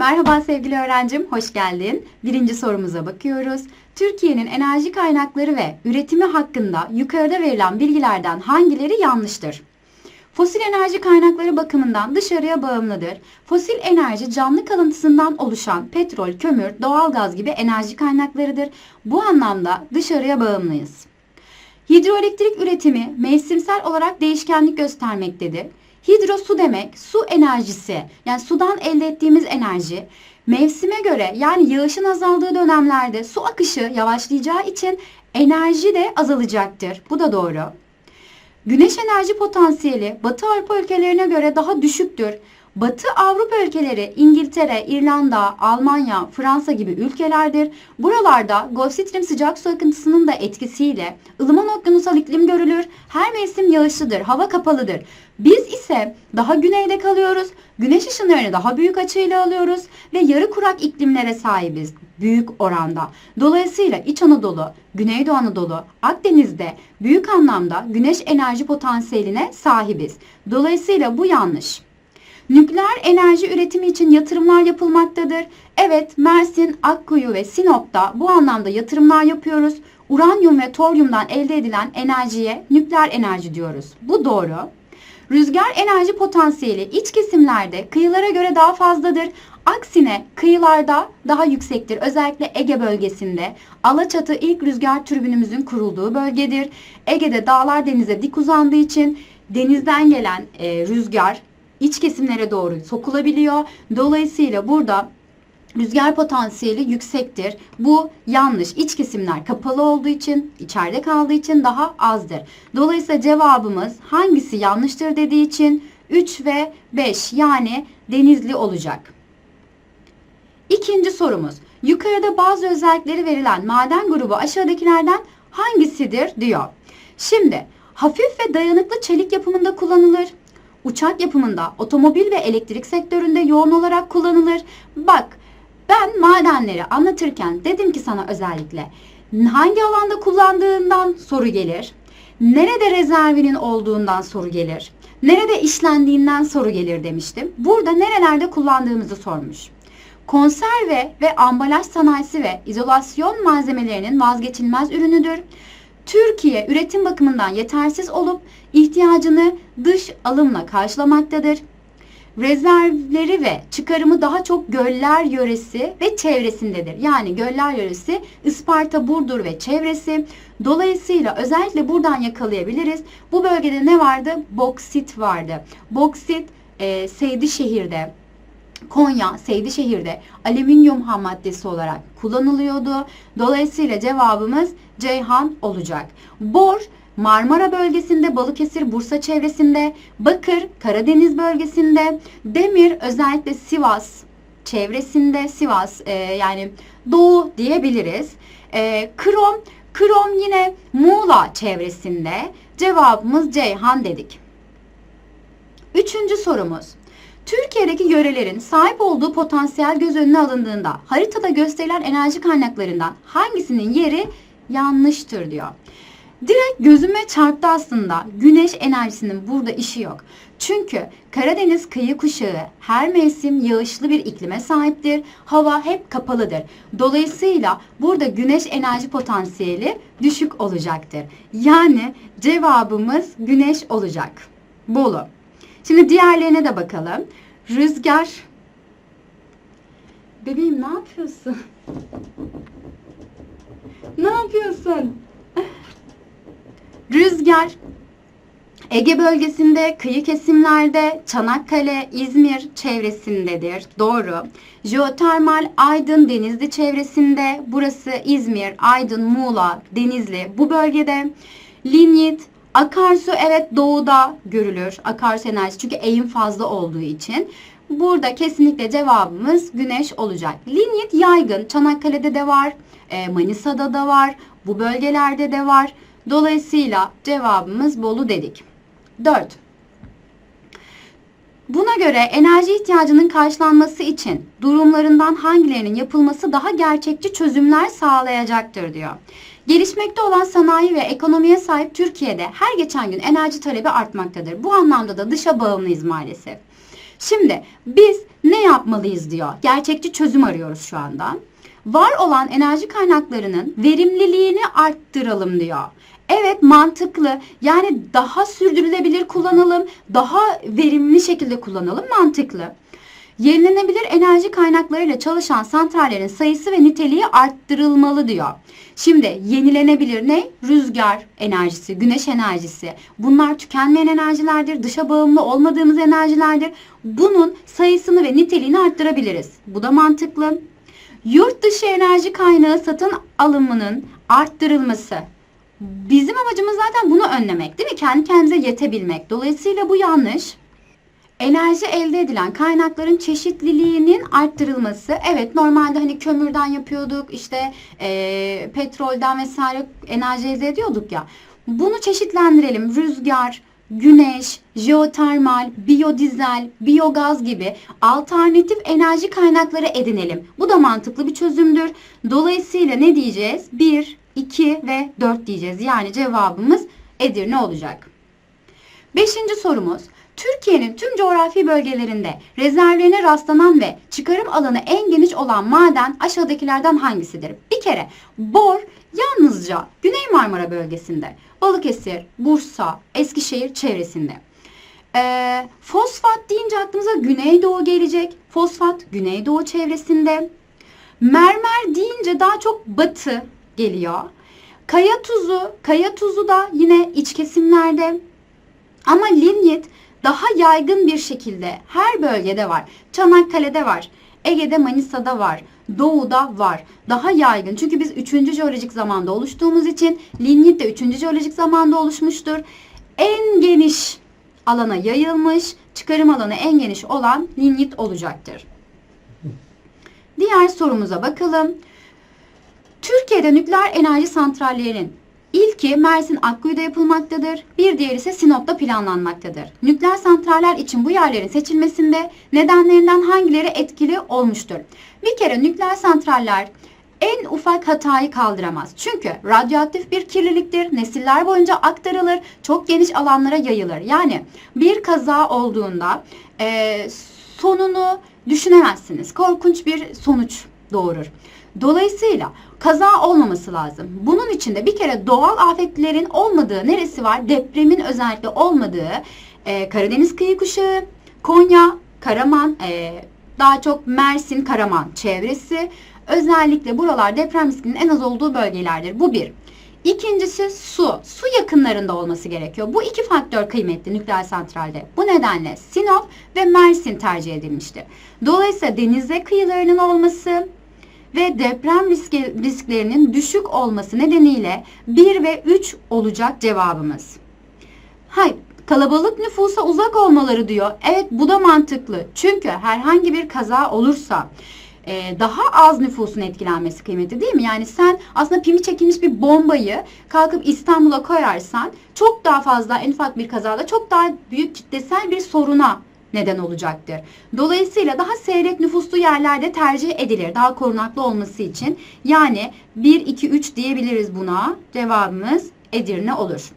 Merhaba sevgili öğrencim, hoş geldin. Birinci sorumuza bakıyoruz. Türkiye'nin enerji kaynakları ve üretimi hakkında yukarıda verilen bilgilerden hangileri yanlıştır? Fosil enerji kaynakları bakımından dışarıya bağımlıdır. Fosil enerji canlı kalıntısından oluşan petrol, kömür, doğalgaz gibi enerji kaynaklarıdır. Bu anlamda dışarıya bağımlıyız. Hidroelektrik üretimi mevsimsel olarak değişkenlik göstermektedir. Hidro su demek, su enerjisi yani sudan elde ettiğimiz enerji mevsime göre yani yağışın azaldığı dönemlerde su akışı yavaşlayacağı için enerji de azalacaktır. Bu da doğru. Güneş enerji potansiyeli Batı Avrupa ülkelerine göre daha düşüktür. Batı Avrupa ülkeleri İngiltere, İrlanda, Almanya, Fransa gibi ülkelerdir. Buralarda Gulf Stream sıcak su akıntısının da etkisiyle ılıman okyanusal iklim görülür. Her mevsim yağışlıdır, hava kapalıdır. Biz ise daha güneyde kalıyoruz. Güneş ışınlarını daha büyük açıyla alıyoruz ve yarı kurak iklimlere sahibiz büyük oranda. Dolayısıyla İç Anadolu, Güneydoğu Anadolu, Akdeniz'de büyük anlamda güneş enerji potansiyeline sahibiz. Dolayısıyla bu yanlış. Nükleer enerji üretimi için yatırımlar yapılmaktadır. Evet, Mersin, Akkuyu ve Sinop'ta bu anlamda yatırımlar yapıyoruz. Uranyum ve toryumdan elde edilen enerjiye nükleer enerji diyoruz. Bu doğru. Rüzgar enerji potansiyeli iç kesimlerde kıyılara göre daha fazladır. Aksine kıyılarda daha yüksektir. Özellikle Ege bölgesinde. Alaçatı ilk rüzgar türbinimizin kurulduğu bölgedir. Ege'de dağlar denize dik uzandığı için denizden gelen e, rüzgar iç kesimlere doğru sokulabiliyor. Dolayısıyla burada Rüzgar potansiyeli yüksektir. Bu yanlış. İç kesimler kapalı olduğu için, içeride kaldığı için daha azdır. Dolayısıyla cevabımız hangisi yanlıştır dediği için 3 ve 5 yani denizli olacak. İkinci sorumuz. Yukarıda bazı özellikleri verilen maden grubu aşağıdakilerden hangisidir diyor. Şimdi hafif ve dayanıklı çelik yapımında kullanılır. Uçak yapımında, otomobil ve elektrik sektöründe yoğun olarak kullanılır. Bak ben madenleri anlatırken dedim ki sana özellikle hangi alanda kullandığından soru gelir. Nerede rezervinin olduğundan soru gelir. Nerede işlendiğinden soru gelir demiştim. Burada nerelerde kullandığımızı sormuş. Konserve ve ambalaj sanayisi ve izolasyon malzemelerinin vazgeçilmez ürünüdür. Türkiye üretim bakımından yetersiz olup ihtiyacını dış alımla karşılamaktadır. Rezervleri ve çıkarımı daha çok göller yöresi ve çevresindedir. Yani göller yöresi Isparta, Burdur ve çevresi. Dolayısıyla özellikle buradan yakalayabiliriz. Bu bölgede ne vardı? Boksit vardı. Boksit e, Seydişehir'de, Konya, Seydişehir'de alüminyum ham maddesi olarak kullanılıyordu. Dolayısıyla cevabımız Ceyhan olacak. Bor Marmara bölgesinde, Balıkesir, Bursa çevresinde, Bakır, Karadeniz bölgesinde, Demir özellikle Sivas çevresinde, Sivas e, yani Doğu diyebiliriz. E, krom, Krom yine Muğla çevresinde. Cevabımız Ceyhan dedik. Üçüncü sorumuz. Türkiye'deki yörelerin sahip olduğu potansiyel göz önüne alındığında haritada gösterilen enerji kaynaklarından hangisinin yeri yanlıştır diyor. Direkt gözüme çarptı aslında. Güneş enerjisinin burada işi yok. Çünkü Karadeniz kıyı kuşağı her mevsim yağışlı bir iklime sahiptir. Hava hep kapalıdır. Dolayısıyla burada güneş enerji potansiyeli düşük olacaktır. Yani cevabımız güneş olacak. Bolu. Şimdi diğerlerine de bakalım. Rüzgar. Bebeğim ne yapıyorsun? ne yapıyorsun? Rüzgar Ege bölgesinde, kıyı kesimlerde, Çanakkale, İzmir çevresindedir. Doğru. Jeotermal Aydın, Denizli çevresinde. Burası İzmir, Aydın, Muğla, Denizli bu bölgede. Linyit, akarsu evet doğuda görülür. Akarsu enerjisi çünkü eğim fazla olduğu için. Burada kesinlikle cevabımız güneş olacak. Linyit yaygın. Çanakkale'de de var, e, Manisa'da da var, bu bölgelerde de var. Dolayısıyla cevabımız Bolu dedik. 4. Buna göre enerji ihtiyacının karşılanması için durumlarından hangilerinin yapılması daha gerçekçi çözümler sağlayacaktır diyor. Gelişmekte olan sanayi ve ekonomiye sahip Türkiye'de her geçen gün enerji talebi artmaktadır. Bu anlamda da dışa bağımlıyız maalesef. Şimdi biz ne yapmalıyız diyor. Gerçekçi çözüm arıyoruz şu anda. Var olan enerji kaynaklarının verimliliğini arttıralım diyor. Evet mantıklı. Yani daha sürdürülebilir kullanalım, daha verimli şekilde kullanalım mantıklı. Yenilenebilir enerji kaynaklarıyla çalışan santrallerin sayısı ve niteliği arttırılmalı diyor. Şimdi yenilenebilir ne? Rüzgar enerjisi, güneş enerjisi. Bunlar tükenmeyen enerjilerdir, dışa bağımlı olmadığımız enerjilerdir. Bunun sayısını ve niteliğini arttırabiliriz. Bu da mantıklı. Yurt dışı enerji kaynağı satın alımının arttırılması. Bizim amacımız zaten bunu önlemek değil mi? Kendi kendimize yetebilmek. Dolayısıyla bu yanlış. Enerji elde edilen kaynakların çeşitliliğinin arttırılması. Evet normalde hani kömürden yapıyorduk işte eee, petrolden vesaire enerji elde ediyorduk ya. Bunu çeşitlendirelim. Rüzgar, güneş, jeotermal, biyodizel, biyogaz gibi alternatif enerji kaynakları edinelim. Bu da mantıklı bir çözümdür. Dolayısıyla ne diyeceğiz? 1, 2 ve 4 diyeceğiz. Yani cevabımız Edirne olacak. Beşinci sorumuz. Türkiye'nin tüm coğrafi bölgelerinde rezervlerine rastlanan ve çıkarım alanı en geniş olan maden aşağıdakilerden hangisidir? Bir kere bor yalnızca Güney Marmara bölgesinde, Balıkesir, Bursa, Eskişehir çevresinde. Ee, fosfat deyince aklımıza Güneydoğu gelecek. Fosfat Güneydoğu çevresinde. Mermer deyince daha çok batı geliyor. Kaya tuzu, kaya tuzu da yine iç kesimlerde. Ama linyit daha yaygın bir şekilde her bölgede var. Çanakkale'de var, Ege'de Manisa'da var, Doğu'da var. Daha yaygın. Çünkü biz 3. jeolojik zamanda oluştuğumuz için linyit de 3. jeolojik zamanda oluşmuştur. En geniş alana yayılmış, çıkarım alanı en geniş olan linyit olacaktır. Diğer sorumuza bakalım. Türkiye'de nükleer enerji santrallerinin ilki Mersin Akkuyu'da yapılmaktadır. Bir diğeri ise Sinop'ta planlanmaktadır. Nükleer santraller için bu yerlerin seçilmesinde nedenlerinden hangileri etkili olmuştur? Bir kere nükleer santraller en ufak hatayı kaldıramaz. Çünkü radyoaktif bir kirliliktir. Nesiller boyunca aktarılır. Çok geniş alanlara yayılır. Yani bir kaza olduğunda e, sonunu düşünemezsiniz. Korkunç bir sonuç doğurur. Dolayısıyla kaza olmaması lazım. Bunun için de bir kere doğal afetlerin olmadığı neresi var? Depremin özellikle olmadığı e, Karadeniz kıyı kuşağı, Konya, Karaman, e, daha çok Mersin, Karaman çevresi. Özellikle buralar deprem riskinin en az olduğu bölgelerdir. Bu bir. İkincisi su. Su yakınlarında olması gerekiyor. Bu iki faktör kıymetli nükleer santralde. Bu nedenle Sinop ve Mersin tercih edilmiştir. Dolayısıyla denize kıyılarının olması, ve deprem riski, risklerinin düşük olması nedeniyle 1 ve 3 olacak cevabımız. Hayır, kalabalık nüfusa uzak olmaları diyor. Evet bu da mantıklı. Çünkü herhangi bir kaza olursa e, daha az nüfusun etkilenmesi kıymetli değil mi? Yani sen aslında pimi çekilmiş bir bombayı kalkıp İstanbul'a koyarsan çok daha fazla en ufak bir kazada çok daha büyük kitlesel bir soruna neden olacaktır. Dolayısıyla daha nüfuslu yerlerde tercih edilir. Daha korunaklı olması için. Yani 1, 2, 3 diyebiliriz buna. Cevabımız Edirne olur.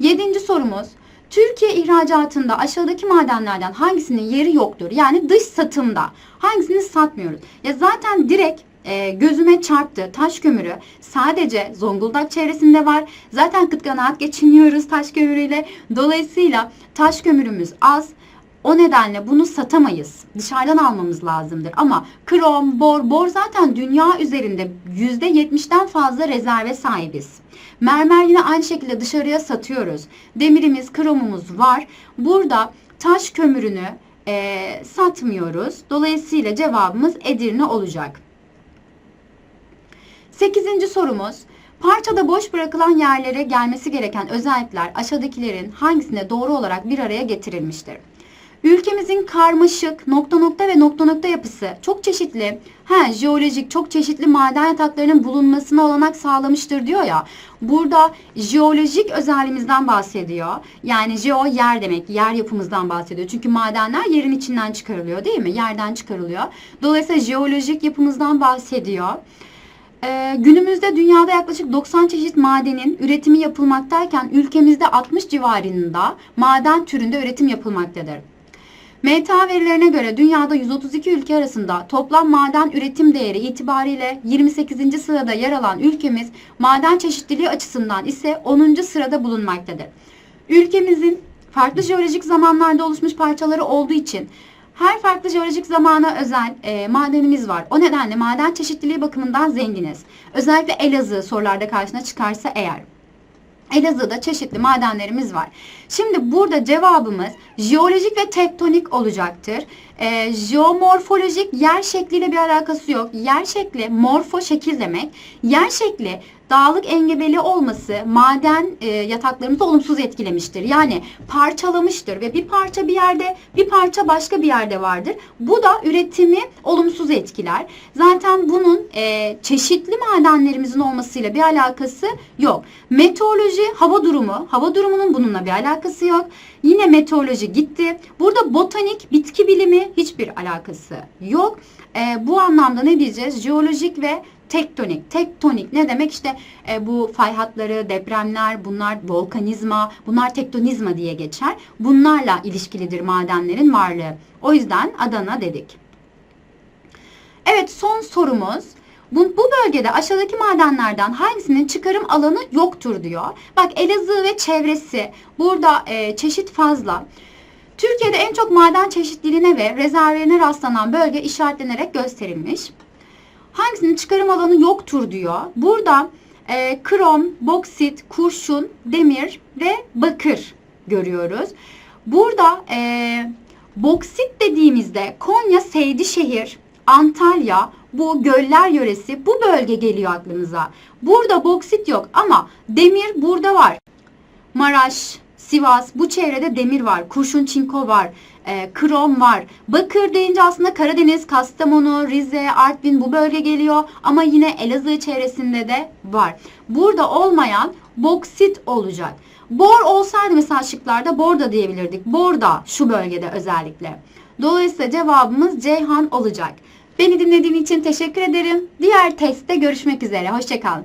Yedinci sorumuz. Türkiye ihracatında aşağıdaki madenlerden hangisinin yeri yoktur? Yani dış satımda hangisini satmıyoruz? Ya zaten direkt e, gözüme çarptı. Taş kömürü sadece Zonguldak çevresinde var. Zaten kıt kanaat geçiniyoruz taş kömürüyle. Dolayısıyla taş kömürümüz az. O nedenle bunu satamayız. Dışarıdan almamız lazımdır. Ama krom, bor, bor zaten dünya üzerinde %70'den fazla rezerve sahibiz. Mermer yine aynı şekilde dışarıya satıyoruz. Demirimiz, kromumuz var. Burada taş kömürünü e, satmıyoruz. Dolayısıyla cevabımız Edirne olacak. Sekizinci sorumuz. Parçada boş bırakılan yerlere gelmesi gereken özellikler aşağıdakilerin hangisinde doğru olarak bir araya getirilmiştir? Ülkemizin karmaşık nokta nokta ve nokta nokta yapısı çok çeşitli, he, jeolojik çok çeşitli maden yataklarının bulunmasına olanak sağlamıştır diyor ya. Burada jeolojik özelliğimizden bahsediyor. Yani jeo yer demek, yer yapımızdan bahsediyor. Çünkü madenler yerin içinden çıkarılıyor değil mi? Yerden çıkarılıyor. Dolayısıyla jeolojik yapımızdan bahsediyor. Ee, günümüzde dünyada yaklaşık 90 çeşit madenin üretimi yapılmaktayken ülkemizde 60 civarında maden türünde üretim yapılmaktadır. MTA verilerine göre dünyada 132 ülke arasında toplam maden üretim değeri itibariyle 28. sırada yer alan ülkemiz maden çeşitliliği açısından ise 10. sırada bulunmaktadır. Ülkemizin farklı jeolojik zamanlarda oluşmuş parçaları olduğu için her farklı jeolojik zamana özel e, madenimiz var. O nedenle maden çeşitliliği bakımından zenginiz. Özellikle Elazığ sorularda karşına çıkarsa eğer. Elazığ'da çeşitli madenlerimiz var. Şimdi burada cevabımız jeolojik ve tektonik olacaktır. Ee, jeomorfolojik yer şekliyle bir alakası yok. Yer şekli morfo şekil demek. Yer şekli dağlık engebeli olması maden e, yataklarımızı olumsuz etkilemiştir. Yani parçalamıştır ve bir parça bir yerde bir parça başka bir yerde vardır. Bu da üretimi olumsuz etkiler. Zaten bunun e, çeşitli madenlerimizin olmasıyla bir alakası yok. Meteoroloji hava durumu, hava durumunun bununla bir alakası yok. Yine meteoroloji gitti. Burada botanik, bitki bilimi hiçbir alakası yok. E, bu anlamda ne diyeceğiz? Jeolojik ve tektonik. Tektonik ne demek? İşte e, bu fay hatları, depremler, bunlar volkanizma, bunlar tektonizma diye geçer. Bunlarla ilişkilidir madenlerin varlığı. O yüzden Adana dedik. Evet son sorumuz. Bu, bu bölgede aşağıdaki madenlerden hangisinin çıkarım alanı yoktur diyor. Bak Elazığ ve çevresi burada e, çeşit fazla. Türkiye'de en çok maden çeşitliliğine ve rezervlerine rastlanan bölge işaretlenerek gösterilmiş. Hangisinin çıkarım alanı yoktur diyor. Burada e, krom, boksit, kurşun, demir ve bakır görüyoruz. Burada e, boksit dediğimizde Konya, Seydişehir, Antalya, bu göller yöresi bu bölge geliyor aklımıza. Burada boksit yok ama demir burada var. Maraş, Sivas bu çevrede demir var. Kurşun çinko var. E, krom var. Bakır deyince aslında Karadeniz, Kastamonu, Rize, Artvin bu bölge geliyor. Ama yine Elazığ çevresinde de var. Burada olmayan boksit olacak. Bor olsaydı mesela şıklarda bor da diyebilirdik. Bor da şu bölgede özellikle. Dolayısıyla cevabımız Ceyhan olacak. Beni dinlediğin için teşekkür ederim. Diğer testte görüşmek üzere. Hoşçakalın.